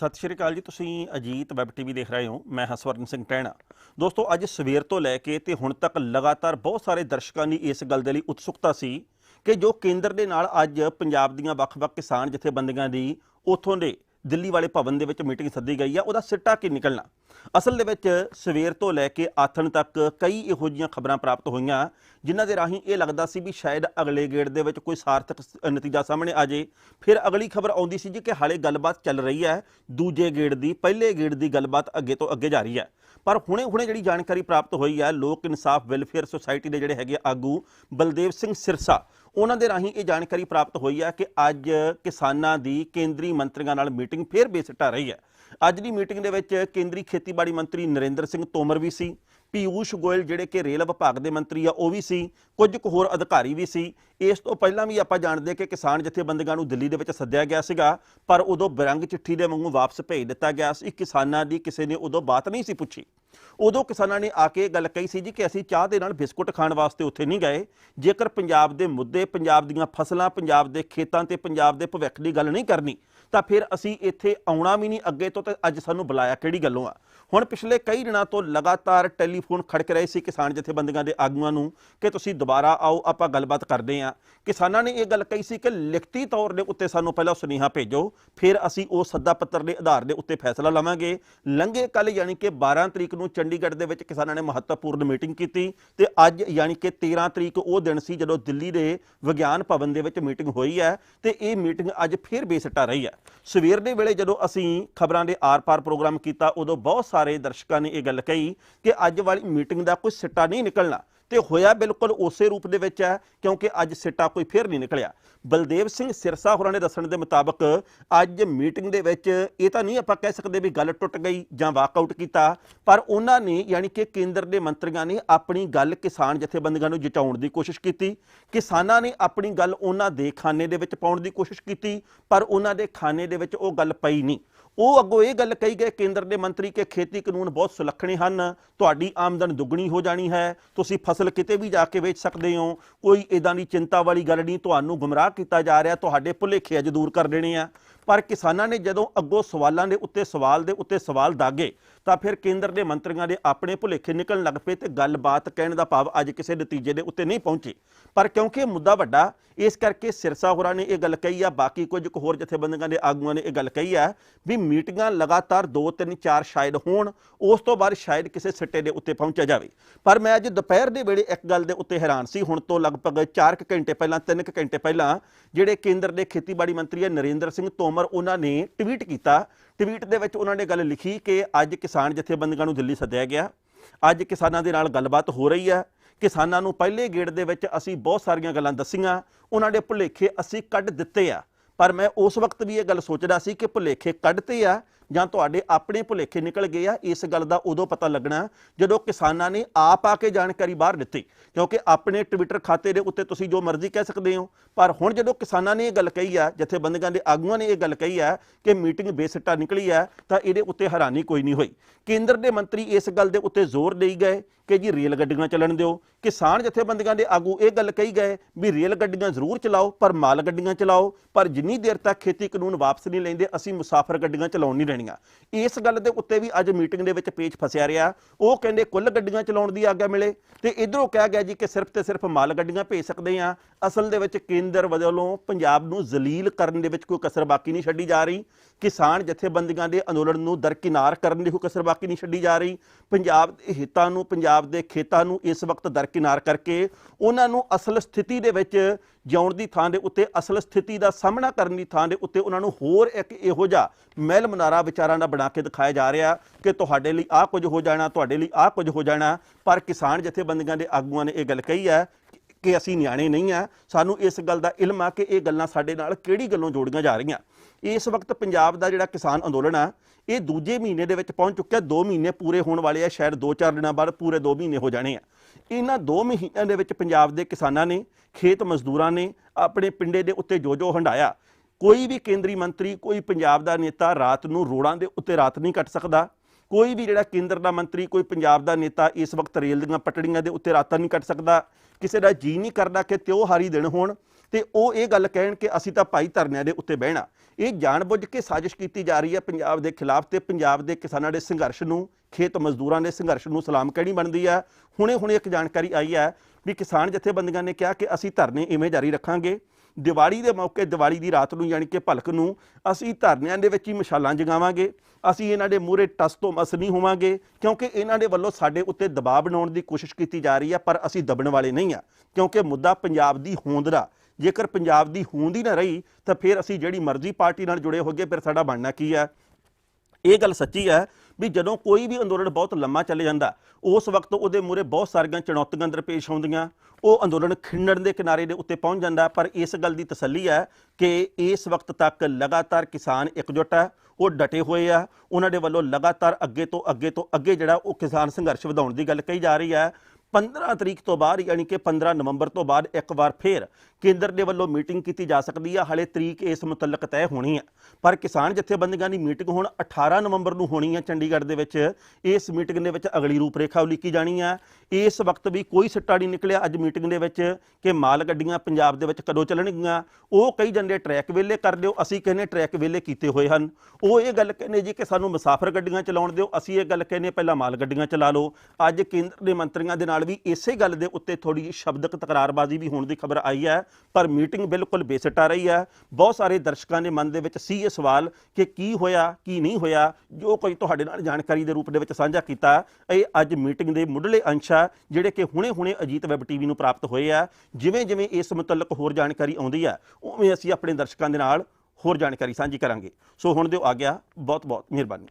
ਸਤਿ ਸ਼੍ਰੀ ਅਕਾਲ ਜੀ, ਤੁਸੀਂ ਅਜੀਤ ਵੈਬ ਟੀਵੀ ਦੇਖ ਰਹੇ ਹੋ, ਮੈਂ ਹਸਵਰਨ ਸਿੰਘ ਟਹਿਣਾ ਦੋਸਤੋ, ਅੱਜ ਸਵੇਰ ਤੋਂ ਲੈ ਕੇ ਤੇ ਹੁਣ ਤੱਕ ਲਗਾਤਾਰ ਬਹੁਤ ਸਾਰੇ ਦਰਸ਼ਕਾਂ ਦੀ ਇਸ ਗੱਲ ਦੇ ਲਈ ਉਤਸੁਕਤਾ ਸੀ ਕਿ ਜੋ ਕੇਂਦਰ ਦੇ ਨਾਲ ਅੱਜ ਪੰਜਾਬ ਦੀਆਂ ਵੱਖ-ਵੱਖ ਕਿਸਾਨ ਜਥੇਬੰਦੀਆਂ ਦੀ ਉਥੋਂ ਦੇ ਦਿੱਲੀ ਵਾਲੇ ਭਵਨ ਦੇ ਵਿੱਚ ਮੀਟਿੰਗ ਸੱਦੀ ਗਈ ਆ, ਉਹਦਾ ਸਿੱਟਾ ਕੀ ਨਿਕਲਣਾ? ਅਸਲ ਦੇ ਵਿੱਚ ਸਵੇਰ ਤੋਂ ਲੈ ਕੇ ਆਥਣ ਤੱਕ ਕਈ ਇਹੋ ਜਿਹੀਆਂ ਖਬਰਾਂ ਪ੍ਰਾਪਤ ਹੋਈਆਂ, ਜਿਨ੍ਹਾਂ ਦੇ ਰਾਹੀਂ ਇਹ ਲੱਗਦਾ ਸੀ ਵੀ ਸ਼ਾਇਦ ਅਗਲੇ ਗੇੜ ਦੇ ਵਿੱਚ ਕੋਈ ਸਾਰਥਕ ਨਤੀਜਾ ਸਾਹਮਣੇ ਆ ਜੇ। ਫਿਰ ਅਗਲੀ ਖਬਰ ਆਉਂਦੀ ਸੀ ਜੀ ਕਿ ਹਾਲੇ ਗੱਲਬਾਤ ਚੱਲ ਰਹੀ ਹੈ, ਦੂਜੇ ਗੇੜ ਦੀ, ਪਹਿਲੇ ਗੇੜ ਦੀ ਗੱਲਬਾਤ ਅੱਗੇ ਤੋਂ ਅੱਗੇ ਜਾ ਰਹੀ ਹੈ। ਪਰ ਹੁਣੇ-ਹੁਣੇ ਜਿਹੜੀ ਜਾਣਕਾਰੀ ਪ੍ਰਾਪਤ ਹੋਈ ਹੈ, ਲੋਕ ਇਨਸਾਫ, ਵੈਲਫੇਅਰ ਸੁਸਾਇਟੀ ਦੇ ਜਿਹੜੇ ਹੈਗੇ ਆਗੂ, ਬਲਦੇਵ ਸਿੰਘ ਸਿਰਸਾ ਉਹਨਾਂ ਦੇ ਰਾਹੀਂ ਇਹ ਜਾਣਕਾਰੀ ਪ੍ਰਾਪਤ ਹੋਈ ਹੈ ਕਿ ਅੱਜ ਕਿਸਾਨਾਂ ਦੀ ਕੇਂਦਰੀ ਮੰਤਰੀਆਂ ਨਾਲ ਮੀਟਿੰਗ ਫੇਰ ਬੇਸਿੱਟਾ ਰਹੀ ਹੈ। ਅੱਜ ਦੀ ਮੀਟਿੰਗ ਦੇ ਵਿੱਚ ਕੇਂਦਰੀ ਖੇਤੀਬਾੜੀ ਮੰਤਰੀ ਨਰਿੰਦਰ ਸਿੰਘ ਤੋਮਰ ਵੀ ਸੀ ਪੀਯੂਸ਼ ਗੋਇਲ ਜਿਹੜੇ ਕਿ ਰੇਲ ਵਿਭਾਗ ਦੇ ਮੰਤਰੀ ਆ, ਉਹ ਵੀ ਸੀ, ਕੁਝ ਕੁ ਹੋਰ ਅਧਿਕਾਰੀ ਵੀ ਸੀ। ਇਸ ਤੋਂ ਪਹਿਲਾਂ ਵੀ ਆਪਾਂ ਜਾਣਦੇ ਕਿ ਕਿਸਾਨ ਜਥੇਬੰਦੀਆਂ ਨੂੰ ਦਿੱਲੀ ਦੇ ਵਿੱਚ ਸੱਦਿਆ ਗਿਆ ਸੀਗਾ, ਪਰ ਉਦੋਂ ਬਰੰਗ ਚਿੱਠੀ ਦੇ ਵਾਂਗੂ ਵਾਪਸ ਭੇਜ ਦਿੱਤਾ ਗਿਆ ਸੀ। ਕਿਸਾਨਾਂ ਦੀ ਕਿਸੇ ਨੇ ਉਦੋਂ ਬਾਤ ਨਹੀਂ ਸੀ ਪੁੱਛੀ। ਉਦੋਂ ਕਿਸਾਨਾਂ ਨੇ ਆ ਕੇ ਇਹ ਗੱਲ ਕਹੀ ਸੀ ਜੀ ਕਿ ਅਸੀਂ ਚਾਹ ਦੇ ਨਾਲ ਬਿਸਕੁਟ ਖਾਣ ਵਾਸਤੇ ਉੱਥੇ ਨਹੀਂ ਗਏ। ਜੇਕਰ ਪੰਜਾਬ ਦੇ ਮੁੱਦੇ, ਪੰਜਾਬ ਦੀਆਂ ਫਸਲਾਂ, ਪੰਜਾਬ ਦੇ ਖੇਤਾਂ ਤੇ ਪੰਜਾਬ ਦੇ ਭਵਿੱਖ ਦੀ ਗੱਲ ਨਹੀਂ ਕਰਨੀ ਤਾਂ ਫਿਰ ਅਸੀਂ ਇੱਥੇ ਆਉਣਾ ਵੀ ਨਹੀਂ ਅੱਗੇ ਤੋਂ ਤਾਂ ਅੱਜ ਸਾਨੂੰ ਬੁਲਾਇਆ ਕਿਹੜੀ ਗੱਲੋਂ ਆ? ਹੁਣ ਪਿਛਲੇ ਕਈ ਦਿਨਾਂ ਤੋਂ ਲਗਾਤਾਰ ਟੈਲੀਫੋਨ ਖੜਕ ਰਹੇ ਸੀ ਕਿਸਾਨ ਜਥੇਬੰਦੀਆਂ ਦੇ ਆਗੂਆਂ ਨੂੰ ਕਿ ਤੁਸੀਂ ਦੁਬਾਰਾ ਆਓ, ਆਪਾਂ ਗੱਲਬਾਤ ਕਰਦੇ ਹਾਂ। ਕਿਸਾਨਾਂ ਨੇ ਇਹ ਗੱਲ ਕਹੀ ਸੀ ਕਿ ਲਿਖਤੀ ਤੌਰ ਦੇ ਉੱਤੇ ਸਾਨੂੰ ਪਹਿਲਾਂ ਸੁਨੇਹਾ ਭੇਜੋ, ਫਿਰ ਅਸੀਂ ਉਹ ਸੱਦਾ ਪੱਤਰ ਦੇ ਆਧਾਰ ਦੇ ਉੱਤੇ ਫੈਸਲਾ ਲਵਾਂਗੇ। ਲੰਘੇ ਕੱਲ ਯਾਨੀ ਕਿ 12 ਤਰੀਕ ਨੂੰ ਚੰਡੀਗੜ੍ਹ ਦੇ ਵਿੱਚ ਕਿਸਾਨਾਂ ਨੇ ਮਹੱਤਵਪੂਰਨ ਮੀਟਿੰਗ ਕੀਤੀ ਤੇ ਅੱਜ ਯਾਨੀ ਕਿ 13 ਤਰੀਕ ਉਹ ਦਿਨ ਸੀ ਜਦੋਂ ਦਿੱਲੀ ਦੇ ਵਿਗਿਆਨ ਭਵਨ ਦੇ ਵਿੱਚ ਮੀਟਿੰਗ ਹੋਈ ਹੈ ਤੇ ਇਹ ਮੀਟਿੰਗ ਅੱਜ ਫਿਰ ਬੇਸਟਾ ਰਹੀ ਹੈ। ਸਵੇਰ ਦੇ ਵੇਲੇ ਜਦੋਂ ਅਸੀਂ ਖਬਰਾਂ ਦੇ ਆਰ-ਪਾਰ ਪ੍ਰੋਗਰਾਮ ਕੀਤਾ, ਉਦੋਂ ਬਹੁਤ ਸਾਰੇ ਦਰਸ਼ਕਾਂ ਨੇ ਇਹ ਗੱਲ ਕਹੀ ਕਿ ਅੱਜ ਵਾਲੀ ਮੀਟਿੰਗ ਦਾ ਕੋਈ ਸਿੱਟਾ ਨਹੀਂ ਨਿਕਲਣਾ। ਤੇ ਹੋਇਆ ਬਿਲਕੁਲ ਉਸੇ ਰੂਪ ਦੇ ਵਿੱਚ ਹੈ, ਕਿਉਂਕਿ ਅੱਜ ਸਿੱਟਾ ਕੋਈ ਫਿਰ ਨਹੀਂ ਨਿਕਲਿਆ। ਬਲਦੇਵ ਸਿੰਘ ਸਿਰਸਾ ਹੋਰਾਂ ਨੇ ਦੱਸਣ ਦੇ ਮੁਤਾਬਕ ਅੱਜ ਮੀਟਿੰਗ ਦੇ ਵਿੱਚ ਇਹ ਤਾਂ ਨਹੀਂ ਆਪਾਂ ਕਹਿ ਸਕਦੇ ਵੀ ਗੱਲ ਟੁੱਟ ਗਈ ਜਾਂ ਵਾਕਆਊਟ ਕੀਤਾ, ਪਰ ਉਹਨਾਂ ਨੇ ਯਾਨੀ ਕਿ ਕੇਂਦਰ ਦੇ ਮੰਤਰੀਆਂ ਨੇ ਆਪਣੀ ਗੱਲ ਕਿਸਾਨ ਜਥੇਬੰਦੀਆਂ ਨੂੰ ਜਿਤਾਉਣ ਦੀ ਕੋਸ਼ਿਸ਼ ਕੀਤੀ। ਕਿਸਾਨਾਂ ਨੇ ਆਪਣੀ ਗੱਲ ਉਹਨਾਂ ਦੇ ਖਾਨੇ ਦੇ ਵਿੱਚ ਪਾਉਣ ਦੀ ਕੋਸ਼ਿਸ਼ ਕੀਤੀ, ਪਰ ਉਹਨਾਂ ਦੇ ਖਾਨੇ ਦੇ ਵਿੱਚ ਉਹ ਗੱਲ ਪਈ ਨਹੀਂ। ਉਹ ਅੱਗੋਂ ਇਹ ਗੱਲ ਕਹੀ ਗਏ ਕੇਂਦਰ ਦੇ ਮੰਤਰੀ ਕਿ ਖੇਤੀ ਕਾਨੂੰਨ ਬਹੁਤ ਸੁਲੱਖਣੇ ਹਨ, ਤੁਹਾਡੀ ਆਮਦਨ ਦੁੱਗਣੀ ਹੋ ਜਾਣੀ ਹੈ, ਤੁਸੀਂ ਫਸਲ ਕਿਤੇ ਵੀ ਜਾ ਕੇ ਵੇਚ ਸਕਦੇ ਹੋ, ਕੋਈ ਇਦਾਂ ਦੀ ਚਿੰਤਾ ਵਾਲੀ ਗੱਲ ਨਹੀਂ, ਤੁਹਾਨੂੰ ਗੁੰਮਰਾਹ ਕੀਤਾ ਜਾ ਰਿਹਾ, ਤੁਹਾਡੇ ਭੁਲੇਖੇ ਅੱਜ ਦੂਰ ਕਰ ਦੇਣੇ ਆ। ਪਰ ਕਿਸਾਨਾਂ ਨੇ ਜਦੋਂ ਅੱਗੋਂ ਸਵਾਲਾਂ ਦੇ ਉੱਤੇ ਸਵਾਲ ਦੇ ਉੱਤੇ ਸਵਾਲ ਦਾਗੇ, ਤਾਂ ਫਿਰ ਕੇਂਦਰ ਦੇ ਮੰਤਰੀਆਂ ਦੇ ਆਪਣੇ ਭੁਲੇਖੇ ਨਿਕਲਣ ਲੱਗ ਪਏ ਤੇ ਗੱਲਬਾਤ ਕਹਿਣ ਦਾ ਭਾਵ ਅੱਜ ਕਿਸੇ ਨਤੀਜੇ ਦੇ ਉੱਤੇ ਨਹੀਂ ਪਹੁੰਚੀ। ਪਰ ਕਿਉਂਕਿ ਮੁੱਦਾ ਵੱਡਾ, ਇਸ ਕਰਕੇ ਸਿਰਸਾ ਹੋਰਾਂ ਨੇ ਇਹ ਗੱਲ ਕਹੀ ਆ, ਬਾਕੀ ਕੁਝ ਕੁ ਹੋਰ ਜਥੇਬੰਦੀਆਂ ਦੇ ਆਗੂਆਂ ਨੇ ਇਹ ਗੱਲ ਕਹੀ ਆ ਵੀ ਮੀਟਿੰਗਾਂ ਲਗਾਤਾਰ 2 3 4 ਸ਼ਾਇਦ ਹੋਣ, ਉਸ ਤੋਂ ਬਾਅਦ ਸ਼ਾਇਦ ਕਿਸੇ ਸਿੱਟੇ ਦੇ ਉੱਤੇ ਪਹੁੰਚਿਆ ਜਾਵੇ। ਪਰ ਮੈਂ ਅੱਜ ਦੁਪਹਿਰ ਦੇ ਵੇਲੇ ਇੱਕ ਗੱਲ ਦੇ ਉੱਤੇ ਹੈਰਾਨ ਸੀ, ਹੁਣ ਤੋਂ ਲਗਭਗ 4 ਕੁ ਘੰਟੇ ਪਹਿਲਾਂ 3 ਕੁ ਘੰਟੇ ਪਹਿਲਾਂ, ਜਿਹੜੇ ਕੇਂਦਰ ਦੇ ਖੇਤੀਬਾੜੀ ਮੰਤਰੀ ਹੈ ਨਰਿੰਦਰ ਸਿੰਘ ਤੋਮਰ ਉਹਨਾਂ ਨੇ ਟਵੀਟ ਕੀਤਾ। ਟਵੀਟ ਦੇ ਵਿੱਚ ਉਹਨਾਂ ਨੇ ਗੱਲ ਲਿਖੀ ਕਿ ਅੱਜ ਕਿਸਾਨ ਜਥੇਬੰਦੀਆਂ ਨੂੰ ਦਿੱਲੀ ਸੱਦਿਆ ਗਿਆ। ਅੱਜ ਕਿਸਾਨਾਂ ਦੇ ਨਾਲ ਗੱਲਬਾਤ ਹੋ ਰਹੀ ਹੈ। ਕਿਸਾਨਾਂ ਨੂੰ ਪਹਿਲੇ ਗੇੜ ਦੇ ਵਿੱਚ ਅਸੀਂ ਬਹੁਤ ਸਾਰੀਆਂ ਗੱਲਾਂ ਦੱਸੀਆਂ। ਉਹਨਾਂ ਦੇ ਭੁਲੇਖੇ ਅਸੀਂ ਕੱਢ ਦਿੱਤੇ ਆ। ਪਰ ਮੈਂ ਉਸ ਵਕਤ ਵੀ ਇਹ ਗੱਲ ਸੋਚਦਾ ਸੀ ਕਿ ਭੁਲੇਖੇ ਕੱਢਤੇ ਆ। ਜਾਂ ਤੁਹਾਡੇ ਆਪਣੇ ਭੁਲੇਖੇ ਨਿਕਲ ਗਏ ਆ, ਇਸ ਗੱਲ ਦਾ ਉਦੋਂ ਪਤਾ ਲੱਗਣਾ ਜਦੋਂ ਕਿਸਾਨਾਂ ਨੇ ਆਪ ਆ ਕੇ ਜਾਣਕਾਰੀ ਬਾਹਰ ਦਿੱਤੀ। ਕਿਉਂਕਿ ਆਪਣੇ ਟਵਿੱਟਰ ਖਾਤੇ ਦੇ ਉੱਤੇ ਤੁਸੀਂ ਜੋ ਮਰਜ਼ੀ ਕਹਿ ਸਕਦੇ ਹੋ, ਪਰ ਹੁਣ ਜਦੋਂ ਕਿਸਾਨਾਂ ਨੇ ਇਹ ਗੱਲ ਕਹੀ ਆ, ਜਥੇਬੰਦੀਆਂ ਦੇ ਆਗੂਆਂ ਨੇ ਇਹ ਗੱਲ ਕਹੀ ਆ ਕਿ ਮੀਟਿੰਗ ਬੇਸਿੱਟਾ ਨਿਕਲੀ ਆ, ਤਾਂ ਇਹਦੇ ਉੱਤੇ ਹੈਰਾਨੀ ਕੋਈ ਨਹੀਂ ਹੋਈ। ਕੇਂਦਰ ਦੇ ਮੰਤਰੀ ਇਸ ਗੱਲ ਦੇ ਉੱਤੇ ਜ਼ੋਰ ਦੇਈ ਗਏ ਕਿ ਜੀ ਰੇਲ ਗੱਡੀਆਂ ਚੱਲਣ ਦਿਓ। ਕਿਸਾਨ ਜਥੇਬੰਦੀਆਂ ਦੇ ਆਗੂ ਇਹ ਗੱਲ ਕਹੀ ਗਏ ਵੀ ਰੇਲ ਗੱਡੀਆਂ ਜ਼ਰੂਰ ਚਲਾਓ, ਪਰ ਮਾਲ ਗੱਡੀਆਂ ਚਲਾਓ, ਪਰ ਜਿੰਨੀ ਦੇਰ ਤੱਕ ਖੇਤੀ ਕਾਨੂੰਨ ਵਾਪਸ ਨਹੀਂ ਲੈਂਦੇ, ਅਸੀਂ ਮੁਸਾਫਰ ਗੱਡੀਆਂ ਚਲਾਉਣ ਨਹੀਂ ਦੇਣੀਆਂ ਇਸ ਗੱਲ ਦੇ ਉੱਤੇ ਵੀ ਅੱਜ ਮੀਟਿੰਗ ਦੇ ਵਿੱਚ ਪੇਚ ਫਸਿਆ ਰਿਹਾ। ਉਹ ਕਹਿੰਦੇ ਕੁੱਲ ਗੱਡੀਆਂ ਚਲਾਉਣ ਦੀ ਆਗਿਆ ਮਿਲੇ ਤੇ ਇਧਰੋਂ ਕਿਹਾ ਗਿਆ ਜੀ ਕਿ ਸਿਰਫ ਤੇ ਸਿਰਫ ਮਾਲ ਗੱਡੀਆਂ ਭੇਜ ਸਕਦੇ ਆ ਅਸਲ ਦੇ ਵਿੱਚ ਕੇਂਦਰ ਵੱਲੋਂ ਪੰਜਾਬ ਨੂੰ ਜ਼ਲੀਲ ਕਰਨ ਦੇ ਵਿੱਚ ਕੋਈ ਕਸਰ ਬਾਕੀ ਨਹੀਂ ਛੱਡੀ ਜਾ ਰਹੀ। ਕਿਸਾਨ ਜਥੇਬੰਦੀਆਂ ਦੇ ਅੰਦੋਲਨ ਨੂੰ ਦਰਕਿਨਾਰ ਕਰਨ ਦੀ ਕੋਈ ਕਸਰ ਬਾਕੀ ਨਹੀਂ ਛੱਡੀ ਜਾ ਰਹੀ। ਪੰਜਾਬ ਦੇ ਹਿੱਤਾਂ ਨੂੰ, ਪੰਜਾਬ ਦੇ ਖੇਤਾਂ ਨੂੰ ਇਸ ਵਕਤ ਦਰਕਿਨਾਰ ਕਰਕੇ ਉਹਨਾਂ ਨੂੰ ਅਸਲ ਸਥਿਤੀ ਦੇ ਵਿੱਚ ਜਿਉਣ ਦੀ ਥਾਂ ਦੇ ਉੱਤੇ ਅਸਲ ਸਥਿਤੀ ਦਾ ਸਾਹਮਣਾ ਕਰਨ ਦੀ ਥਾਂ ਦੇ ਉੱਤੇ ਉਹਨਾਂ ਨੂੰ ਹੋਰ ਇੱਕ ਇਹੋ ਜਿਹਾ ਮਹਿਲ ਮਨਾਰਾ ਵਿਚਾਰਾਂ ਦਾ ਬਣਾ ਕੇ ਦਿਖਾਇਆ ਜਾ ਰਿਹਾ ਕਿ ਤੁਹਾਡੇ ਲਈ ਆਹ ਕੁਝ ਹੋ ਜਾਣਾ, ਤੁਹਾਡੇ ਲਈ ਆਹ ਕੁਝ ਹੋ ਜਾਣਾ। ਪਰ ਕਿਸਾਨ ਜਥੇਬੰਦੀਆਂ ਦੇ ਆਗੂਆਂ ਨੇ ਇਹ ਗੱਲ ਕਹੀ ਹੈ ਕਿ ਅਸੀਂ ਨਿਆਣੇ ਨਹੀਂ ਆ। ਸਾਨੂੰ ਇਸ ਗੱਲ ਦਾ ਇਲਮ ਆ ਕਿ ਇਹ ਗੱਲਾਂ ਸਾਡੇ ਨਾਲ ਕਿਹੜੀ ਗੱਲੋਂ ਜੋੜੀਆਂ ਜਾ ਰਹੀਆਂ। ਇਸ ਵਕਤ ਪੰਜਾਬ ਦਾ ਜਿਹੜਾ ਕਿਸਾਨ ਅੰਦੋਲਨ ਆ, ਇਹ ਦੂਜੇ ਮਹੀਨੇ ਦੇ ਵਿੱਚ ਪਹੁੰਚ ਚੁੱਕਿਆ 2 ਮਹੀਨੇ ਪੂਰੇ ਹੋਣ ਵਾਲੇ ਆ, ਸ਼ਾਇਦ 2-4 ਦਿਨਾਂ ਬਾਅਦ ਪੂਰੇ 2 ਮਹੀਨੇ ਹੋ ਜਾਣੇ ਆ। ਇਹਨਾਂ 2 ਮਹੀਨਿਆਂ ਦੇ ਵਿੱਚ ਪੰਜਾਬ ਦੇ ਕਿਸਾਨਾਂ ਨੇ, ਖੇਤ ਮਜ਼ਦੂਰਾਂ ਨੇ, ਆਪਣੇ ਪਿੰਡੇ ਦੇ ਉੱਤੇ ਜੋ ਜੋ ਹੰਡਾਇਆ ਕੋਈ ਵੀ ਕੇਂਦਰੀ ਮੰਤਰੀ, ਕੋਈ ਪੰਜਾਬ ਦਾ ਨੇਤਾ ਰਾਤ ਨੂੰ ਰੋੜਾਂ ਦੇ ਉੱਤੇ ਰਾਤ ਨਹੀਂ ਕੱਟ ਸਕਦਾ। ਕੋਈ ਵੀ ਜਿਹੜਾ ਕੇਂਦਰ ਦਾ ਮੰਤਰੀ, ਕੋਈ ਪੰਜਾਬ ਦਾ ਨੇਤਾ ਇਸ ਵਕਤ ਰੇਲ ਦੀਆਂ ਪਟੜੀਆਂ ਦੇ ਉੱਤੇ ਰਾਤਾਂ ਨਹੀਂ ਕੱਟ ਸਕਦਾ। ਕਿਸੇ ਦਾ ਜੀ ਨਹੀਂ ਕਰਦਾ ਕਿ ਤਿਉਹਾਰੀ ਦਿਨ ਹੋਣ। ਤੇ ਉਹ ਇਹ ਗੱਲ ਕਹਿਣ ਕਿ ਅਸੀਂ ਤਾਂ ਭਾਈ ਧਰਨਿਆਂ ਦੇ ਉੱਤੇ ਬਹਿਣਾ। ਇਹ ਜਾਣਬੁੱਝ ਕੇ ਸਾਜ਼ਿਸ਼ ਕੀਤੀ ਜਾ ਰਹੀ ਹੈ ਪੰਜਾਬ ਦੇ ਖਿਲਾਫ ਤੇ ਪੰਜਾਬ ਦੇ ਕਿਸਾਨਾਂ ਦੇ ਸੰਘਰਸ਼ ਨੂੰ, ਖੇਤ ਮਜ਼ਦੂਰਾਂ ਦੇ ਸੰਘਰਸ਼ ਨੂੰ ਸਲਾਮ ਕਹਿਣੀ ਬਣਦੀ ਹੈ। ਹੁਣੇ ਹੁਣੇ ਇੱਕ ਜਾਣਕਾਰੀ ਆਈ ਹੈ ਵੀ ਕਿਸਾਨ ਜਥੇਬੰਦੀਆਂ ਨੇ ਕਿਹਾ ਕਿ ਅਸੀਂ ਧਰਨੇ ਇਵੇਂ ਜਾਰੀ ਰੱਖਾਂਗੇ। ਦੀਵਾਲੀ ਦੇ ਮੌਕੇ, ਦੀਵਾਲੀ ਦੀ ਰਾਤ ਨੂੰ ਯਾਨੀ ਕਿ ਭਲਕ ਨੂੰ ਅਸੀਂ ਧਰਨਿਆਂ ਦੇ ਵਿੱਚ ਹੀ ਮਸ਼ਾਲਾਂ ਜਗਾਵਾਂਗੇ। ਅਸੀਂ ਇਹਨਾਂ ਦੇ ਮੂਹਰੇ ਟਸ ਤੋਂ ਮਸ ਨਹੀਂ ਹੋਵਾਂਗੇ, ਕਿਉਂਕਿ ਇਹਨਾਂ ਦੇ ਵੱਲੋਂ ਸਾਡੇ ਉੱਤੇ ਦਬਾਅ ਬਣਾਉਣ ਦੀ ਕੋਸ਼ਿਸ਼ ਕੀਤੀ ਜਾ ਰਹੀ ਹੈ, ਪਰ ਅਸੀਂ ਦਬਣ ਵਾਲੇ ਨਹੀਂ ਆ ਕਿਉਂਕਿ ਮੁੱਦਾ ਪੰਜਾਬ ਦੀ ਹੋਂਦ ਦਾ ਜੇਕਰ ਪੰਜਾਬ ਦੀ ਹੋਂਦ ਹੀ ਨਾ ਰਹੀ, ਤਾਂ ਫਿਰ ਅਸੀਂ ਜਿਹੜੀ ਮਰਜ਼ੀ ਪਾਰਟੀ ਨਾਲ ਜੁੜੇ ਹੋਗੇ ਫਿਰ ਸਾਡਾ ਬਣਨਾ ਕੀ ਹੈ? ਇਹ ਗੱਲ ਸੱਚੀ ਹੈ ਵੀ ਜਦੋਂ ਕੋਈ ਵੀ ਅੰਦੋਲਨ ਬਹੁਤ ਲੰਮਾ ਚੱਲ ਜਾਂਦਾ, ਉਸ ਵਕਤ ਉਹਦੇ ਮੂਰੇ ਬਹੁਤ ਸਾਰੀਆਂ ਚੁਣੌਤੀਆਂ ਦਰਪੇਸ਼ ਆਉਂਦੀਆਂ। ਉਹ ਅੰਦੋਲਨ ਖਿੰਡਣ ਦੇ ਕਿਨਾਰੇ ਦੇ ਉੱਤੇ ਪਹੁੰਚ ਜਾਂਦਾ, ਪਰ ਇਸ ਗੱਲ ਦੀ ਤਸੱਲੀ ਹੈ ਕਿ ਇਸ ਵਕਤ ਤੱਕ ਲਗਾਤਾਰ ਕਿਸਾਨ ਇਕਜੁੱਟ ਹੈ, ਉਹ ਡਟੇ ਹੋਏ ਆ। ਉਹਨਾਂ ਦੇ ਵੱਲੋਂ ਲਗਾਤਾਰ ਅੱਗੇ ਤੋਂ ਅੱਗੇ ਤੋਂ ਅੱਗੇ ਜਿਹੜਾ ਉਹ ਕਿਸਾਨ ਸੰਘਰਸ਼ ਵਧਾਉਣ ਦੀ ਗੱਲ ਕਹੀ ਜਾ ਰਹੀ ਹੈ 15 ਤਰੀਕ ਤੋਂ ਬਾਅਦ, ਯਾਨੀ ਕਿ 15 ਨਵੰਬਰ ਤੋਂ ਬਾਅਦ ਇੱਕ ਵਾਰ ਫੇਰ ਕੇਂਦਰ ਦੇ ਵੱਲੋਂ ਮੀਟਿੰਗ ਕੀਤੀ ਜਾ ਸਕਦੀ ਆ। ਹਾਲੇ ਤਰੀਕ ਇਸ ਮੁਤਲਕ ਤੈਅ ਹੋਣੀ ਹੈ ਪਰ ਕਿਸਾਨ ਜਥੇਬੰਦੀਆਂ ਦੀ ਮੀਟਿੰਗ ਹੁਣ 18 ਨਵੰਬਰ ਨੂੰ ਹੋਣੀ ਹੈ ਚੰਡੀਗੜ੍ਹ ਦੇ ਵਿੱਚ। ਇਸ ਮੀਟਿੰਗ ਦੇ ਵਿੱਚ ਅਗਲੀ ਰੂਪਰੇਖਾ ਉਲੀਕੀ ਜਾਣੀ ਹੈ ਇਸ ਵਕਤ ਵੀ ਕੋਈ ਸਿੱਟਾ ਨਹੀਂ ਨਿਕਲਿਆ। ਅੱਜ ਮੀਟਿੰਗ ਦੇ ਵਿੱਚ ਕਿ ਮਾਲ ਗੱਡੀਆਂ ਪੰਜਾਬ ਦੇ ਵਿੱਚ ਕਦੋਂ ਚੱਲਣਗੀਆਂ, ਉਹ ਕਈ ਜੰਦੇ ਟਰੈਕ ਵੇਲੇ ਕਰ ਦਿਓ। ਅਸੀਂ ਕਹਿੰਦੇ ਟਰੈਕ ਵੇਲੇ ਕੀਤੇ ਹੋਏ ਹਨ। ਉਹ ਇਹ ਗੱਲ ਕਹਿੰਦੇ ਜੀ ਕਿ ਸਾਨੂੰ ਮੁਸਾਫਰ ਗੱਡੀਆਂ ਚਲਾਉਣ ਦਿਓ। ਅਸੀਂ ਇਹ ਗੱਲ ਕਹਿੰਦੇ ਪਹਿਲਾਂ ਮਾਲ ਗੱਡੀਆਂ ਚਲਾ ਲਓ। ਅੱਜ ਕੇਂਦਰ ਦੇ ਮੰਤਰੀਆਂ ਦੇ ਨਾਲ ਵੀ ਇਸੇ ਗੱਲ ਦੇ ਉੱਤੇ ਥੋੜੀ ਜਿਹੀ ਸ਼ਬਦਕ ਤਕਰਾਰਬਾਜ਼ੀ ਵੀ ਹੋਣ ਦੀ ਖਬਰ ਆਈ ਹੈ, ਪਰ ਮੀਟਿੰਗ ਬਿਲਕੁਲ ਬੇਸਿੱਟਾ ਰਹੀ ਹੈ। ਬਹੁਤ ਸਾਰੇ ਦਰਸ਼ਕਾਂ ਦੇ ਮਨ ਦੇ ਵਿੱਚ ਸੀ ਇਹ ਸਵਾਲ ਕਿ ਕੀ ਹੋਇਆ, ਕੀ ਨਹੀਂ ਹੋਇਆ, ਜੋ ਕੋਈ ਤੁਹਾਡੇ ਨਾਲ ਜਾਣਕਾਰੀ ਦੇ ਰੂਪ ਦੇ ਵਿੱਚ ਸਾਂਝਾ ਕੀਤਾ, ਇਹ ਅੱਜ ਮੀਟਿੰਗ ਦੇ ਮੁੱਢਲੇ ਅੰਸ਼ ਆ, ਜਿਹੜੇ ਕਿ ਹੁਣੇ-ਹੁਣੇ ਅਜੀਤ ਵੈਬ ਟੀਵੀ ਨੂੰ ਪ੍ਰਾਪਤ ਹੋਏ ਆ। ਜਿਵੇਂ ਜਿਵੇਂ ਇਸ ਮੁਤਲਕ ਹੋਰ ਜਾਣਕਾਰੀ ਆਉਂਦੀ ਆ, ਉਵੇਂ ਅਸੀਂ ਆਪਣੇ ਦਰਸ਼ਕਾਂ ਦੇ ਨਾਲ ਹੋਰ ਜਾਣਕਾਰੀ ਸਾਂਝੀ ਕਰਾਂਗੇ। ਸੋ ਹੁਣ ਦਿਓ ਆ ਗਿਆ ਬਹੁਤ ਬਹੁਤ ਮਿਹਰਬਾਨੀ।